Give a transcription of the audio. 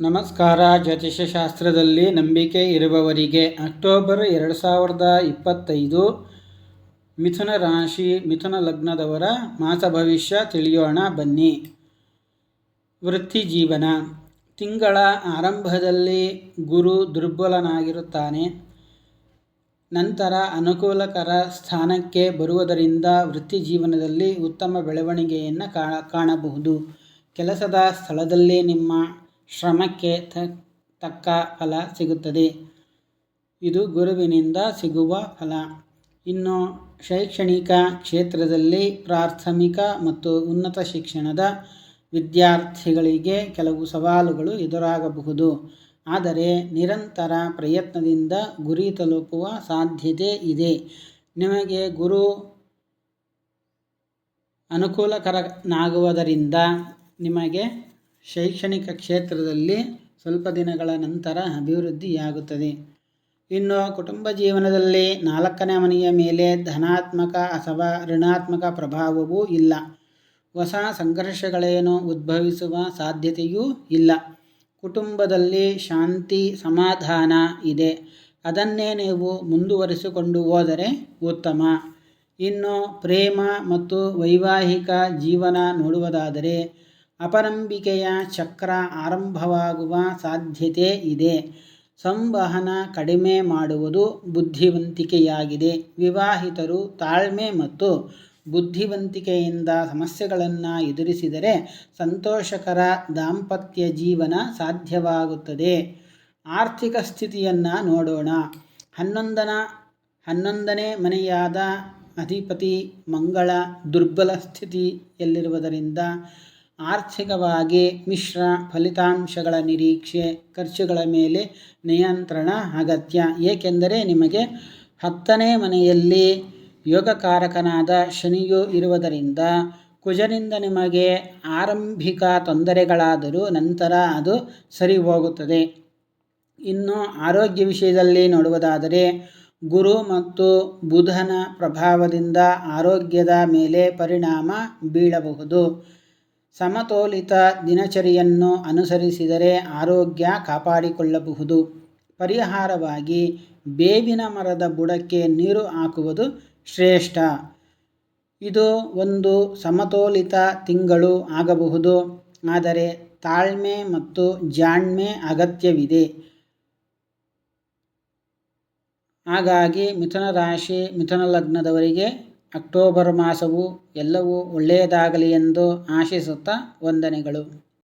ನಮಸ್ಕಾರ. ಜ್ಯೋತಿಷ್ಯಶಾಸ್ತ್ರದಲ್ಲಿ ನಂಬಿಕೆ ಇರುವವರಿಗೆ ಅಕ್ಟೋಬರ್ ಎರಡು ಸಾವಿರದ ಇಪ್ಪತ್ತೈದು ಮಿಥುನ ರಾಶಿ, ಮಿಥುನ ಲಗ್ನದವರ ಮಾಸ ಭವಿಷ್ಯ ತಿಳಿಯೋಣ, ಬನ್ನಿ. ವೃತ್ತಿ ಜೀವನ. ತಿಂಗಳ ಆರಂಭದಲ್ಲಿ ಗುರು ದುರ್ಬಲನಾಗಿರುತ್ತಾನೆ. ನಂತರ ಅನುಕೂಲಕರ ಸ್ಥಾನಕ್ಕೆ ಬರುವುದರಿಂದ ವೃತ್ತಿ ಜೀವನದಲ್ಲಿ ಉತ್ತಮ ಬೆಳವಣಿಗೆಯನ್ನು ಕಾಣಬಹುದು. ಕೆಲಸದ ಸ್ಥಳದಲ್ಲಿ ನಿಮ್ಮ ಶ್ರಮಕ್ಕೆ ತಕ್ಕ ಫಲ ಸಿಗುತ್ತದೆ. ಇದು ಗುರುವಿನಿಂದ ಸಿಗುವ ಫಲ. ಇನ್ನು ಶೈಕ್ಷಣಿಕ ಕ್ಷೇತ್ರದಲ್ಲಿ ಪ್ರಾಥಮಿಕ ಮತ್ತು ಉನ್ನತ ಶಿಕ್ಷಣದ ವಿದ್ಯಾರ್ಥಿಗಳಿಗೆ ಕೆಲವು ಸವಾಲುಗಳು ಎದುರಾಗಬಹುದು. ಆದರೆ ನಿರಂತರ ಪ್ರಯತ್ನದಿಂದ ಗುರಿ ತಲುಪುವ ಸಾಧ್ಯತೆ ಇದೆ. ನಿಮಗೆ ಗುರು ಅನುಕೂಲಕರನಾಗುವುದರಿಂದ ನಿಮಗೆ ಶೈಕ್ಷಣಿಕ ಕ್ಷೇತ್ರದಲ್ಲಿ ಸ್ವಲ್ಪ ದಿನಗಳ ನಂತರ ಅಭಿವೃದ್ಧಿಯಾಗುತ್ತದೆ. ಇನ್ನು ಕುಟುಂಬ ಜೀವನದಲ್ಲಿ ನಾಲ್ಕನೇ ಮನೆಯ ಮೇಲೆ ಧನಾತ್ಮಕ ಅಥವಾ ಋಣಾತ್ಮಕ ಪ್ರಭಾವವೂ ಇಲ್ಲ. ಹೊಸ ಸಂಘರ್ಷಗಳೇನು ಉದ್ಭವಿಸುವ ಸಾಧ್ಯತೆಯೂ ಇಲ್ಲ. ಕುಟುಂಬದಲ್ಲಿ ಶಾಂತಿ, ಸಮಾಧಾನ ಇದೆ. ಅದನ್ನೇ ನೀವು ಮುಂದುವರಿಸಿಕೊಂಡು ಹೋದರೆ ಉತ್ತಮ. ಇನ್ನು ಪ್ರೇಮ ಮತ್ತು ವೈವಾಹಿಕ ಜೀವನ ನೋಡುವುದಾದರೆ ಅಪನಂಬಿಕೆಯ ಚಕ್ರ ಆರಂಭವಾಗುವ ಸಾಧ್ಯತೆ ಇದೆ. ಸಂವಹನ ಕಡಿಮೆ ಮಾಡುವುದು ಬುದ್ಧಿವಂತಿಕೆಯಾಗಿದೆ. ವಿವಾಹಿತರು ತಾಳ್ಮೆ ಮತ್ತು ಬುದ್ಧಿವಂತಿಕೆಯಿಂದ ಸಮಸ್ಯೆಗಳನ್ನು ಎದುರಿಸಿದರೆ ಸಂತೋಷಕರ ದಾಂಪತ್ಯ ಜೀವನ ಸಾಧ್ಯವಾಗುತ್ತದೆ. ಆರ್ಥಿಕ ಸ್ಥಿತಿಯನ್ನು ನೋಡೋಣ. ಹನ್ನೊಂದನ, ಹನ್ನೊಂದನೇ ಮನೆಯಾದ ಅಧಿಪತಿ ಮಂಗಳ ದುರ್ಬಲ ಸ್ಥಿತಿಯಲ್ಲಿರುವುದರಿಂದ ಆರ್ಥಿಕವಾಗಿ ಮಿಶ್ರ ಫಲಿತಾಂಶಗಳ ನಿರೀಕ್ಷೆ ಖರ್ಚುಗಳ ಮೇಲೆ ನಿಯಂತ್ರಣ ಅಗತ್ಯ. ಏಕೆಂದರೆ ನಿಮಗೆ ಹತ್ತನೇ ಮನೆಯಲ್ಲಿ ಯೋಗಕಾರಕನಾದ ಶನಿಯು ಇರುವುದರಿಂದ ಕುಜನಿಂದ ನಿಮಗೆ ಆರಂಭಿಕ ತೊಂದರೆಗಳಾದರೂ ನಂತರ ಅದು ಸರಿ ಹೋಗುತ್ತದೆ. ಇನ್ನು ಆರೋಗ್ಯ ವಿಷಯದಲ್ಲಿ ನೋಡುವುದಾದರೆ ಗುರು ಮತ್ತು ಬುಧನ ಪ್ರಭಾವದಿಂದ ಆರೋಗ್ಯದ ಮೇಲೆ ಪರಿಣಾಮ ಬೀಳಬಹುದು. ಸಮತೋಲಿತ ದಿನಚರಿಯನ್ನು ಅನುಸರಿಸಿದರೆ ಆರೋಗ್ಯ ಕಾಪಾಡಿಕೊಳ್ಳಬಹುದು. ಪರಿಹಾರವಾಗಿ ಬೇವಿನ ಮರದ ಬುಡಕ್ಕೆ ನೀರು ಹಾಕುವುದು ಶ್ರೇಷ್ಠ. ಇದು ಒಂದು ಸಮತೋಲಿತ ತಿಂಗಳು ಆಗಬಹುದು. ಆದರೆ ತಾಳ್ಮೆ ಮತ್ತು ಜಾಣ್ಮೆ ಅಗತ್ಯವಿದೆ. ಹಾಗಾಗಿ ಮಿಥುನ ರಾಶಿ, ಮಿಥುನ ಲಗ್ನದವರಿಗೆ ಅಕ್ಟೋಬರ್ ಮಾಸವು ಎಲ್ಲವೂ ಒಳ್ಳೆಯದಾಗಲಿ ಎಂದು ಆಶಿಸುತ್ತಾ ವಂದನೆಗಳು.